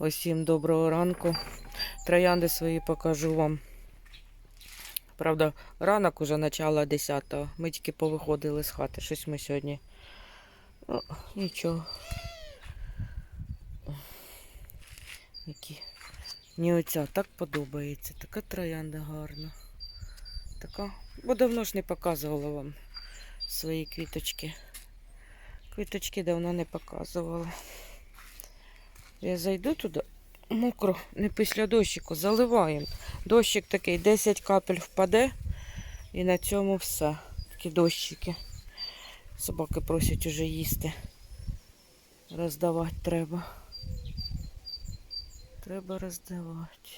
Усім доброго ранку. Троянди свої покажу вам. Правда, ранок уже начало 10-го. Ми тільки повиходили з хати. Щось ми сьогодні. Ну, нічого. Які. Мені оця так подобається. Така троянда гарна. Така. Бо давно ж не показувала вам свої квіточки. Квіточки давно не показувала. Я зайду туди, мокро, не після дощику, заливаємо. Дощик такий, 10 капель впаде, і на цьому все. Такі дощики. Собаки просять уже їсти. Роздавати треба. Треба роздавати.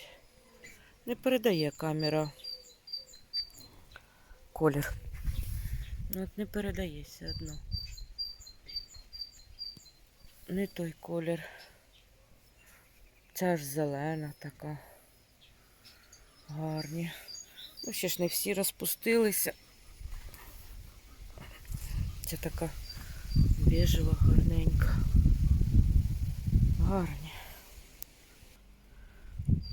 Не передає камера колір. От не передає все одно. Не той колір. Ця ж зелена така. Гарні. Ну, ще ж не всі розпустилися. Це така біжева, гарненька. Гарні.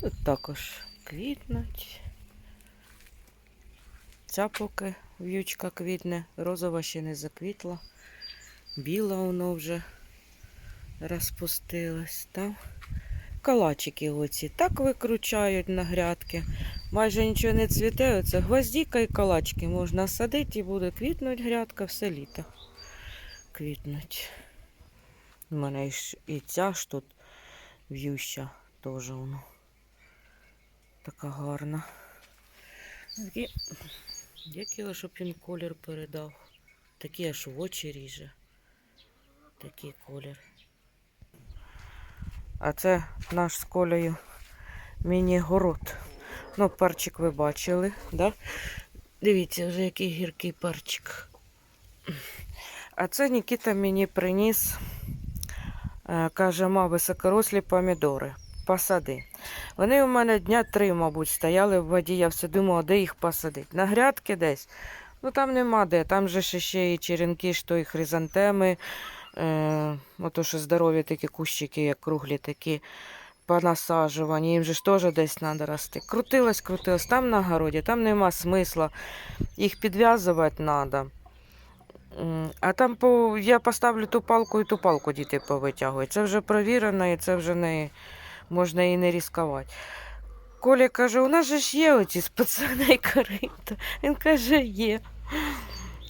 Тут також квітнуть. Ця поки в'ючка квітне, розова ще не заквітла. Біла воно вже розпустилась. Там калачики оці так викручають на грядки. Майже нічого не цвіте. Оце гвоздіка і калачки можна садити і буде квітнуть грядка все літо. Квітнуть. У мене і ця ж тут в'юща теж воно. Така гарна. Такі, щоб він колір передав. Такий аж в очі ріже. Такий колір. А це наш з колею міні-город. Ну, перчик ви бачили, да? Дивіться, вже який гіркий перчик. А це Нікіта мені приніс, е, каже, ма, високорослі помідори. Посади. Вони у мене дня три, мабуть, стояли в воді. Я все думала, де їх посадити. На грядки десь. Ну там нема де. Там же ще і черенки, що і хризантеми. Е, ото що здорові такі кущики, як круглі такі понасаджувані. Їм же ж теж десь треба рости. Крутилась, крутилась. Там на городі, там нема смисла. Їх підв'язувати треба. А там по, я поставлю ту палку і ту палку діти повитягують. Це вже провірено і це вже не можна і не ризикувати. Коля каже, у нас же ж є оці спеційні корита. Він каже, є.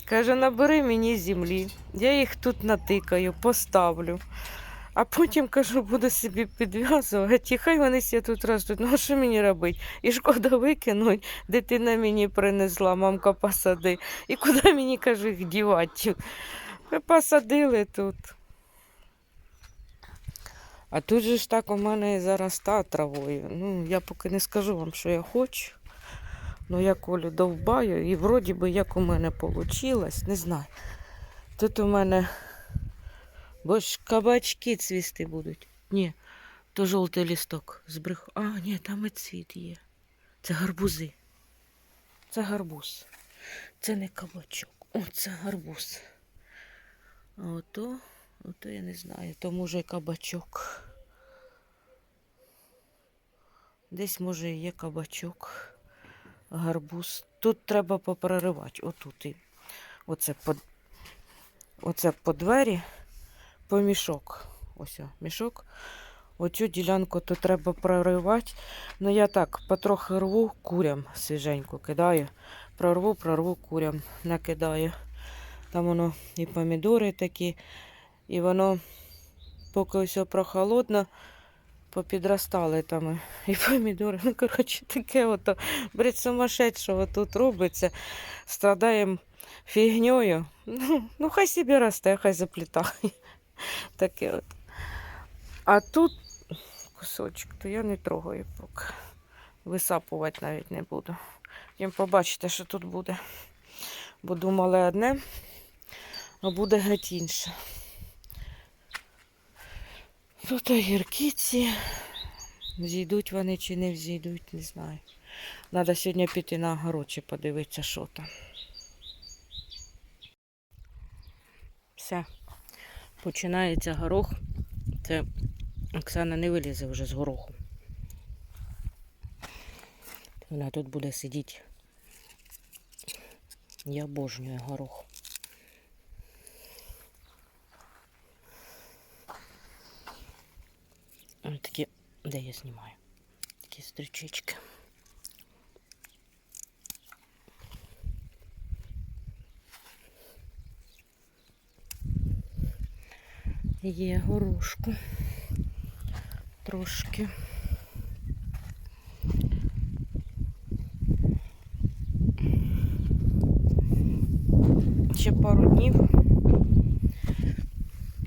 Каже, набери мені землі. Я їх тут натикаю, поставлю. А потім, кажу, буду собі підв'язувати. І хай вони всі тут ростуть. Ну, що мені робити? І шкода викинуть. Дитина мені принесла, мамка посади. І куди мені, кажу, їх дівати? Ми посадили тут. А тут же ж так у мене зароста травою. Ну, я поки не скажу вам, що я хочу. Ну, я колю довбаю, і вроді би як у мене вийшло, не знаю. Тут у мене бо ж кабачки цвісти будуть. Ні, то жовтий лісток збреху. А, ні, там і цвіт є. Це гарбузи. Це гарбуз. Це не кабачок. О, це гарбуз. А ото, ото я не знаю, то може кабачок. Десь може є кабачок, гарбуз. Тут треба попроривати. Отут. І оце по, оце по двері, по мішок. Ось о, мішок. Оцю ділянку тут треба проривати. Ну я так потрохи рву курям свіженьку кидаю. Прорву, прорву курям накидаю. Там воно і помідори такі, і воно поки все прохолодно, попідростали там і помідори. Ну, коротше, таке ото бред сумасшедшого тут робиться. Страдаємо фігньою. Ну, ну хай собі росте, хай заплітає. Таке от. А тут кусочок, то я не трогаю поки. Висапувати навіть не буду. Потім побачите, що тут буде. Бо думали одне, а буде геть інше. Тут огірки. Зійдуть вони чи не взійдуть, не знаю. Треба сьогодні піти на огород чи подивитися, що там. Все. Починається горох. Це Оксана не вилізе вже з гороху. Вона тут буде сидіти. Я обожнюю горох. Ось такі, де я знімаю? Такі стрічечки. Є горошку. Трошки. Ще пару днів.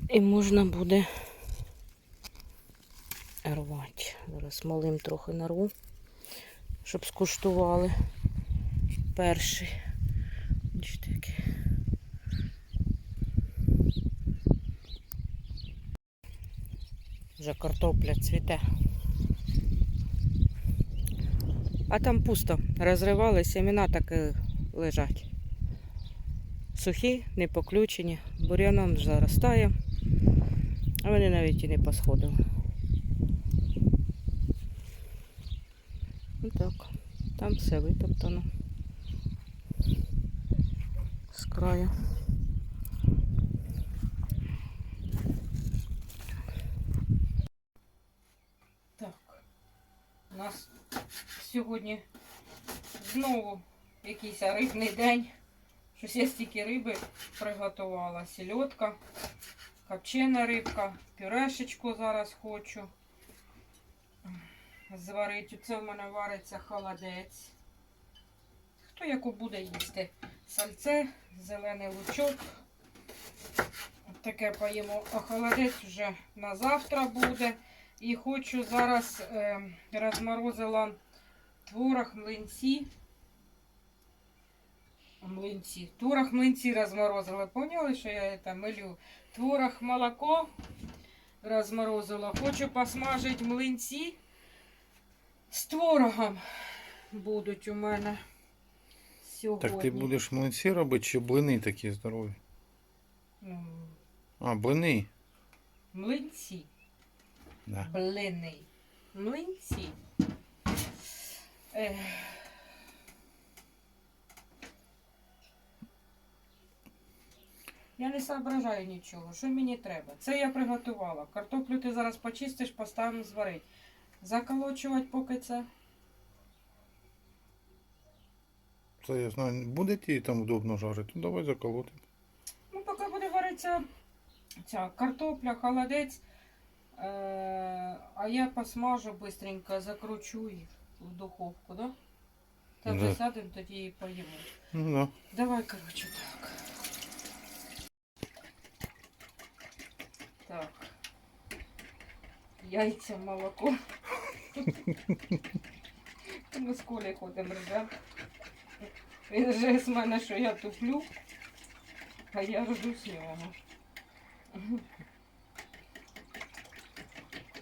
І можна буде рвати. Зараз малим трохи нарву, щоб скуштували перший. Вже картопля цвіте. А там пусто. Розривали, семена так лежать. Сухі, не поключені, бур'яном заростає, а вони навіть і не посходили. Так, там все витоптано. З краю. Так. У нас сьогодні знову якийсь рибний день. Щось я стільки риби приготувала. Сільотка, копчена рибка, пюрешечку зараз хочу зварити. Це в мене вариться холодець. Хто яку буде їсти? Сальце, зелений лучок. Таке поїмо. А холодець вже на завтра буде. І хочу зараз е, розморозила творог млинці. Млинці. Творог млинці розморозила. Поняли, що я это милю? Творог молоко розморозила. Хочу посмажити млинці з творогом. Будуть у мене сьогодні. Так ти будеш млинці робити чи блини такі здорові? Ну, А, блини. Млинці. Да. Блини. Млинці. Ех. Я не соображаю нічого. Що мені треба? Це я приготувала. Картоплю ти зараз почистиш, поставимо зварити. Заколочувати поки це. Це я знаю, буде ті там удобно жарити, то давай заколоти. Ну, поки буде варитися ця картопля, холодець. Е, а я посмажу быстренько, закручу їх в духовку, да? Та Да. засадимо тоді і поїмо. Ну да. Давай, короче, так. Так. Яйця, молоко. Ми з Колей ходимо, ребят. Він же з мене, що я туплю, а я ржу з нього.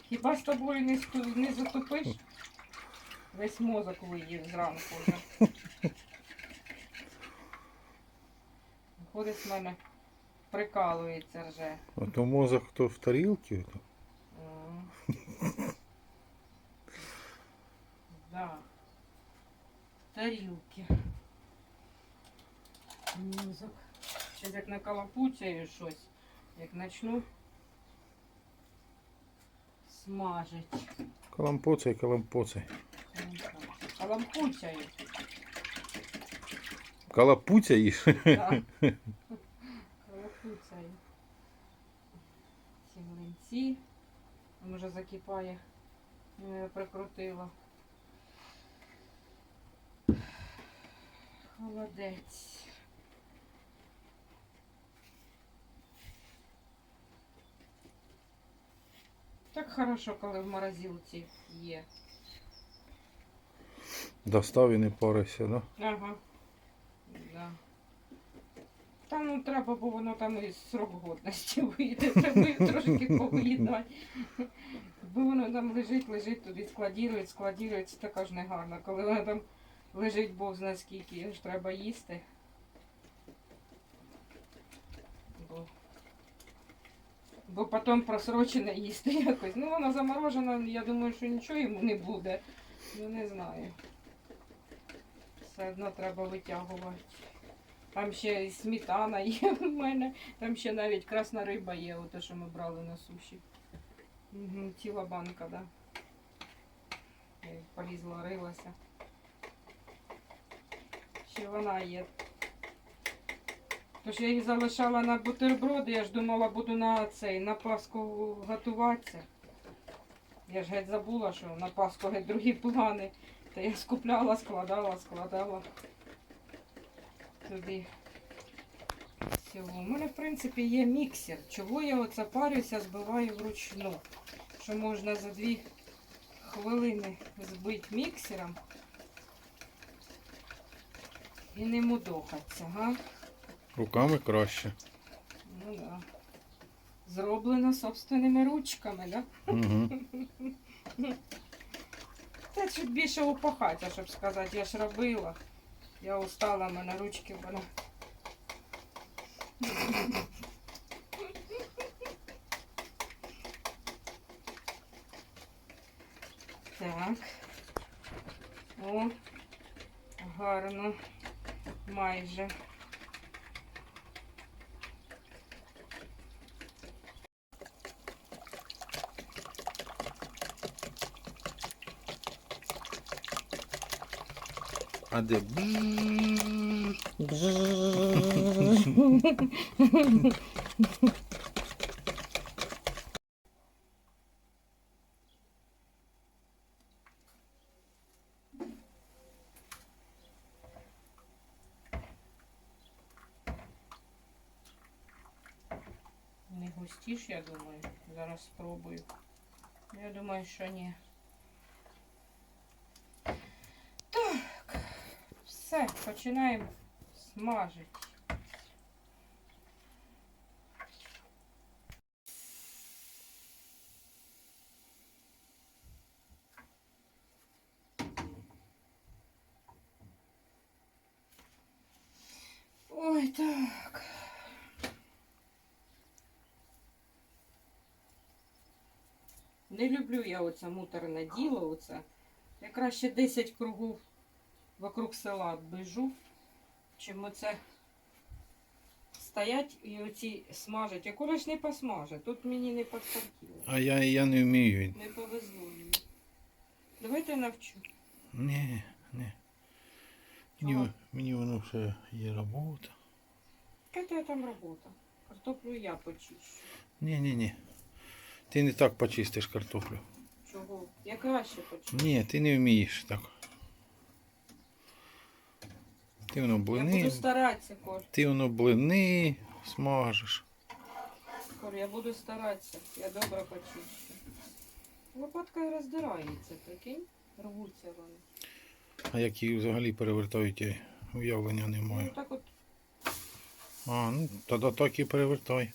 Хіба з тобою не, не затупиш? Весь мозок виїв зранку вже. Ходить з мене, прикалується вже. А то мозок хто в тарілці. то. М. Да. Тарілки. Музик. Щас як накалапуцяю щось, як начну смажить. Калампоцей, калампоцей. Калампуцяю. Калапуця їж. Да. Калапуцяю. Ці млинці. Він закипає. Я прикрутила. Холодець. Так хорошо, коли в морозилці є. Достав і не парися, да? Ага. Да. Та ну треба, бо воно там і срок годності вийде, треба їх трошки повиїдати. Бо воно там лежить, лежить, туди складірують, складірують, це також не гарно. Коли воно там лежить Бог зна скільки, ж треба їсти. Бо Бо потім просрочене їсти якось. Ну, воно заморожено, я думаю, що нічого йому не буде. Ну, не знаю. Все одно треба витягувати. Там ще і сметана є в мене. Там ще навіть красна риба є, ото що ми брали на суші. Угу, ціла банка, да. Полізла, рилася. Ще вона є. Тож я їх залишала на бутерброди, я ж думала, буду на цей, на Пасху готуватися. Я ж геть забула, що на Пасху геть другі плани. Та я скупляла, складала, складала туди. У мене, в принципі, є міксер. Чого я оце парюся, збиваю вручну. Що можна за дві хвилини збити міксером і не мудохатися, га? Руками краще. Ну да. Зроблено собственними ручками, да? Угу. Це чуть більше упахаття, щоб сказати, я ж робила. Я устала, в мене ручки були. Так. О, гарно. Майже. А де? Не густіш, я думаю. Зараз спробую. Я думаю, що ні. Так. Все, починаємо смажити. Не люблю я оце муторне діло. Оце. Я краще 10 кругів вокруг села біжу, чим оце стоять і оці смажать. А коли не посмажать, тут мені не підхотіло. А я, я не вмію. Не повезло мені. Давайте навчу. Ні, ні. Мені, мені воно все є робота. Яка там робота? Картоплю я почищу. Ні, ні, ні. Ти не так почистиш картоплю. Чого? Я краще почищу. Ні, ти не вмієш так. Ти воно Я блини. буду старатися, Коль. Ти воно блини смажеш. Коль, я буду старатися. Я добре почищу. Лопатка і роздирається, прикинь? Рвуться вони. А як її взагалі перевертають, уявлення не Ну так от, А, ну тоді так і перевертай.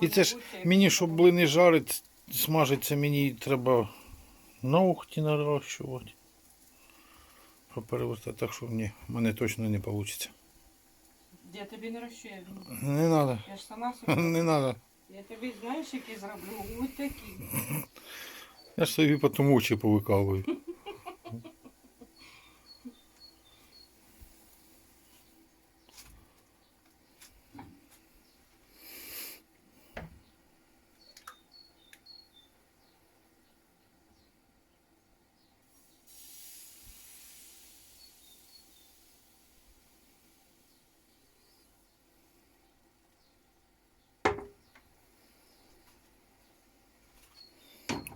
І це ж мені, щоб блини жарить, смажиться, мені треба ногті нарощувати. Перевертати, так що ні, в мене точно не вийде. Я тобі не розчую. Не треба. Я ж сама собі. Не треба. Я тобі знаєш, які зроблю? Ось такі. Я ж собі потім очі повикалую.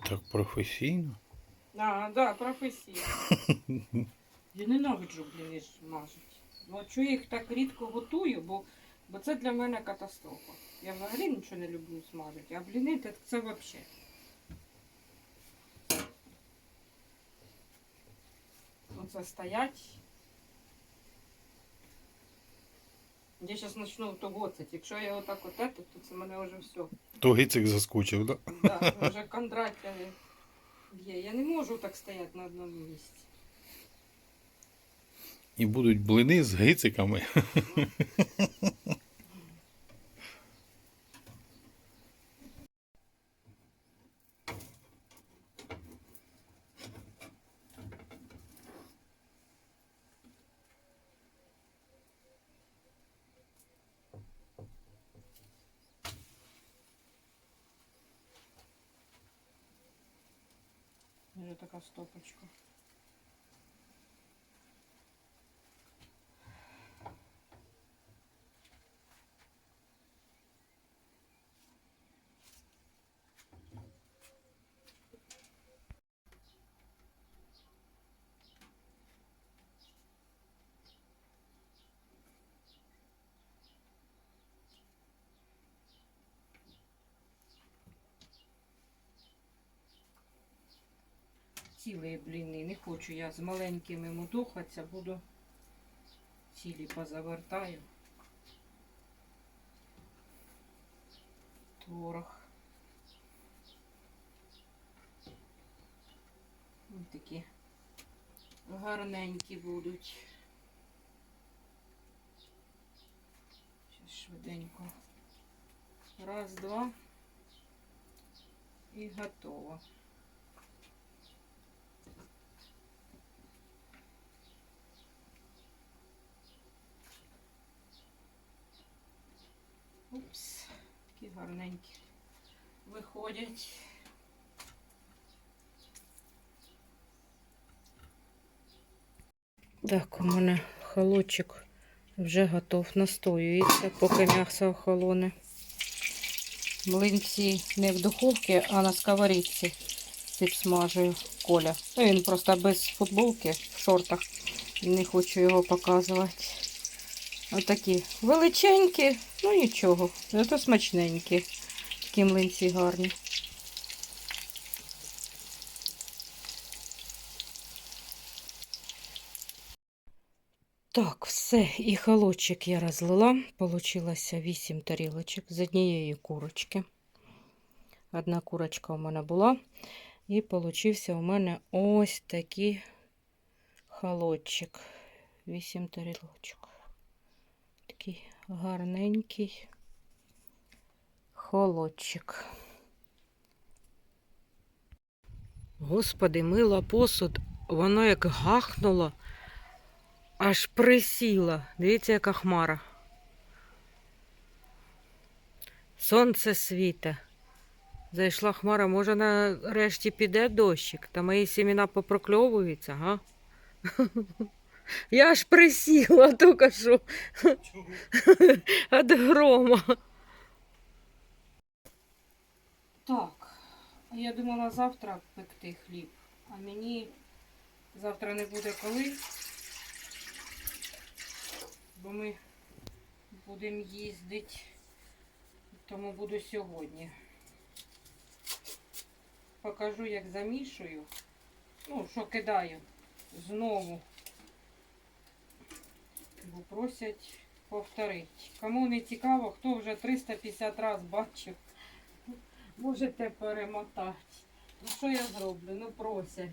Так професійно. А, да, професійно. Я ненавиджу блін мажуть. Ну, чого я їх так рідко готую, бо, бо це для мене катастрофа. Я взагалі нічого не люблю смажити, а бліни це, це взагалі. Оце стоять. Я зараз почну то гоцать. Якщо я отак от это, то це мене вже все. То гицик заскочив, да? Да, вже Кондратя є. Я не можу так стояти на одному місці. І будуть блини з гициками. Ось така стопочка. Цілі бліни. Не хочу я з маленькими мудохатися, буду цілі позавертаю. Творог. Ось такі гарненькі будуть. Зараз швиденько. Раз, два. І готово. Упс, які гарненькі виходять. Так, у мене холодчик вже готов, настоюється, поки м'ясо охолоне. Млинці не в духовці, а на сковорідці підсмажую Коля. Він просто без футболки в шортах. Не хочу його показувати. Отакі величенькі, ну нічого, зато смачненькі. Такі млинці гарні. Так, все, і холодчик я розлила. Получилося 8 тарілочок з однієї курочки. Одна курочка у мене була. І получився у мене ось такий холодчик. 8 тарілочок. Такий гарненький холодчик. Господи, мила посуд, воно як гахнуло. Аж присіла. Дивіться, яка хмара. Сонце світе. Зайшла хмара, може нарешті піде дощик, та мої сіміна попрокльовуються, га? Я аж присіла тільки що від грома. Так, я думала завтра пекти хліб, а мені завтра не буде коли, бо ми будемо їздити, тому буду сьогодні. Покажу, як замішую. Ну, що кидаю знову. Бо просять повторити. Кому не цікаво, хто вже 350 разів бачив, можете перемотати. Ну що я зроблю? Ну просять.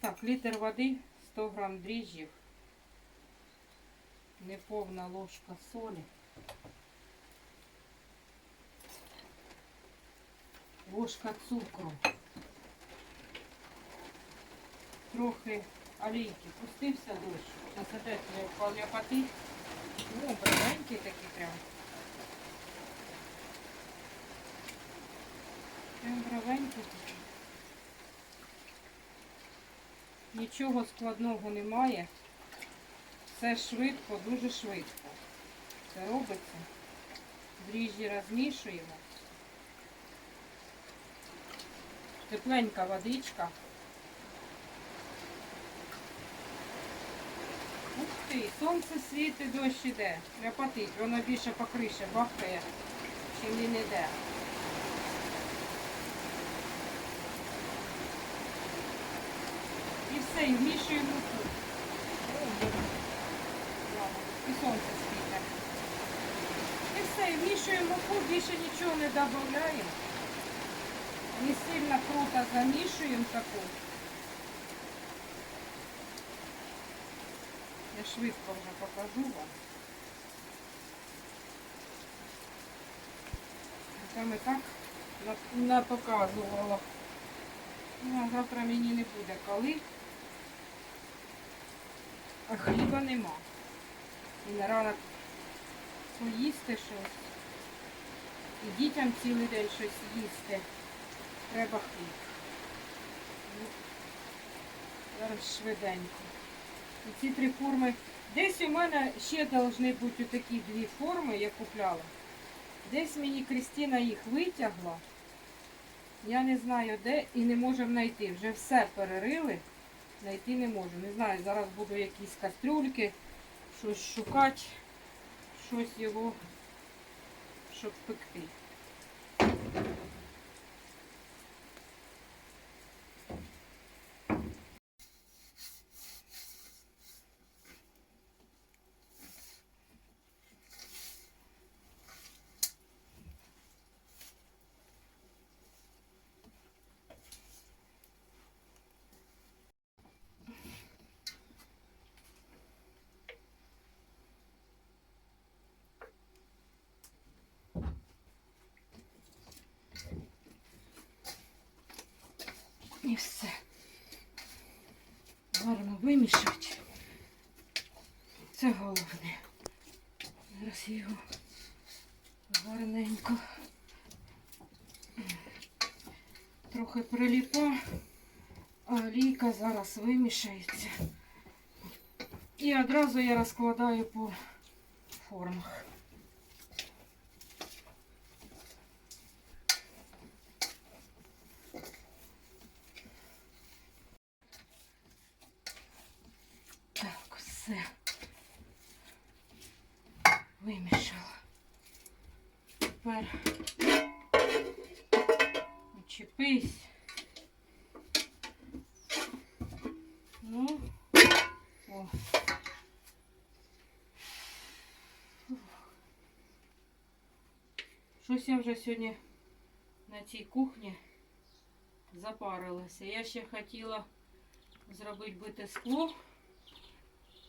Так, літр води, 100 грам дріжджів, неповна ложка солі. Ложка цукру. Трохи олійки. Пустився дощ. Зараз опять не поляпати. Ну, бравенький такий прям. Прям бравенький такий. Нічого складного немає. Все швидко, дуже швидко. Це робиться. Дріжджі розмішуємо. Тепленька водичка. Ти, сонце світить, дощ іде. Ряпатить, воно більше по криші бахкає, чим він іде. І все, і вмішуємо тут. І сонце світить. І все, і вмішуємо муку, більше нічого не додаємо. Не сильно круто замішуємо таку. Швидко вже покажу вам. Там і так на- напоказувала. Ну, а завтра мені не буде коли. А хліба нема. І на ранок поїсти щось. І дітям цілий день щось їсти. Треба хліб. Ну, Зараз швиденько. Ці три форми. Десь у мене ще повинні бути такі дві форми, я купляла. Десь мені Крістіна їх витягла. Я не знаю де і не можемо знайти. Вже все перерили, знайти не можу. Не знаю, зараз буду якісь кастрюльки, щось шукати, щось його, щоб пекти. І все. Гарно вимішати. Це головне. Зараз його гарненько. Трохи приліпа, а олійка зараз вимішається. І одразу я розкладаю по формах. все. Вимішала. Тепер очепись. Ну, о. Щось я вже сьогодні на цій кухні запарилася. Я ще хотіла зробити бите скло.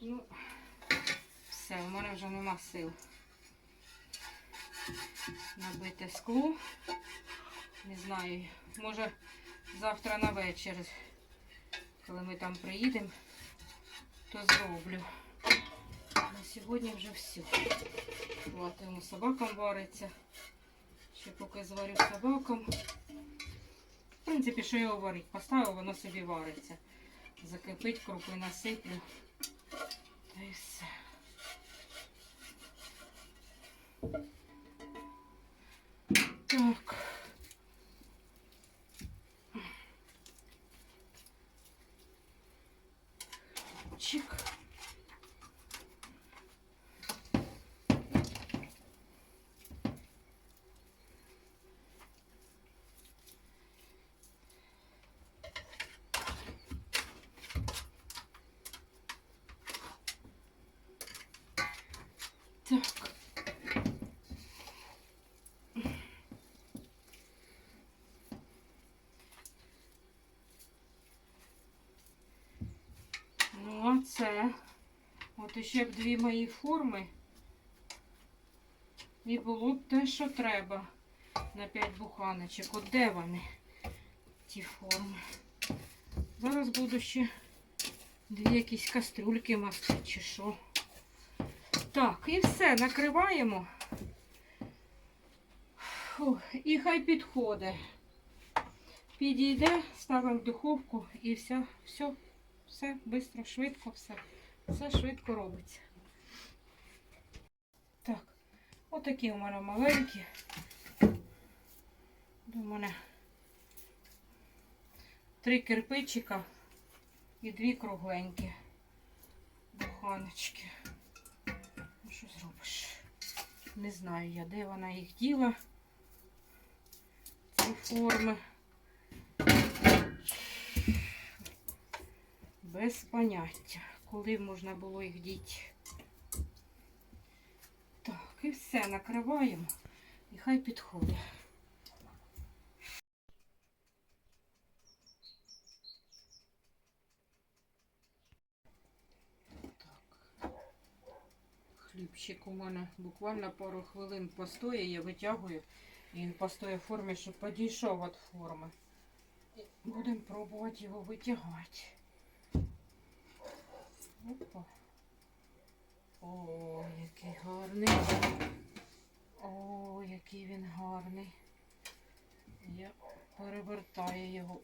Ну, все, у мене вже нема сил. Набите скло. Не знаю, може завтра на вечір, коли ми там приїдемо, то зроблю. На сьогодні вже все. Хватимо собакам вариться. Ще поки зварю собакам. В принципі, що його варить? Поставив, воно собі вариться. Закипить, крупи насиплю. Та й все. Так. Чик. Так. Ну, а це. От іще б дві мої форми. І було б те, що треба на 5 буханочок. От де вони? Ті форми. Зараз буду ще дві якісь кастрюльки мастити чи що. Так, і все, накриваємо. Фух, і хай підходить. Підійде, ставимо в духовку і все, все, все, швидко, швидко, все. Все швидко робиться. Так, отакі у мене маленькі. У мене три кирпичика і дві кругленькі буханочки. Ну, що зробиш? Не знаю я, де вона їх діла. Ці форми. Без поняття, коли можна було їх діти. Так, і все, накриваємо. І хай підходить. Хлібчик у мене буквально пару хвилин постоє, я витягую і він постоє в формі, щоб підійшов від форми. Будемо пробувати його витягати. Опа. О, який гарний. О, який він гарний. Я перевертаю його.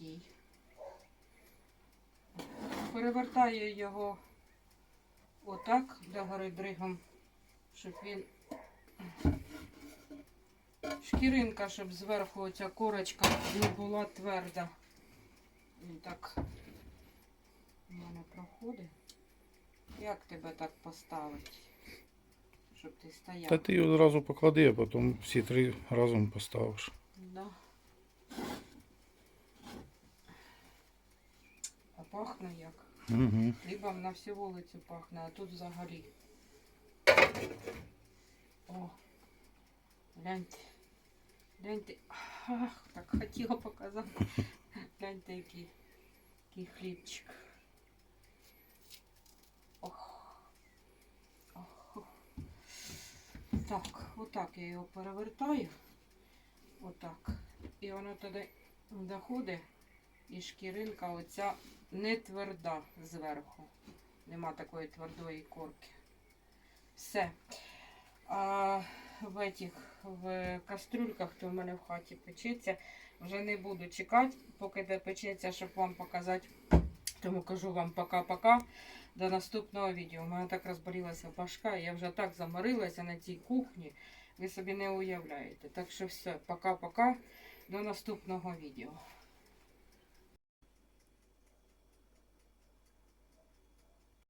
настій. Перевертаю його отак догори дригом, щоб він. Шкіринка, щоб зверху оця корочка не була тверда. І так мене проходить. Як тебе так поставити? Щоб ти стояв? Та ти його одразу поклади, а потім всі три разом поставиш. Да. А пахне як? Угу. Хлібом на всю вулицю пахне, а тут взагалі. О, гляньте. Гляньте. Ах, так хотіла показати. Гляньте, який, який хлібчик. Так, отак я його перевертаю. Отак. І воно туди доходить, і шкіринка оця не тверда зверху. Нема такої твердої корки. Все. А в этих в кастрюльках, то в мене в хаті печеться. Вже не буду чекати, поки де печеться, щоб вам показати. Тому кажу вам пока-пока. До наступного відео. У мене так розболілася башка, я вже так заморилася на цій кухні. Ви собі не уявляєте. Так що все, пока-пока. До наступного відео.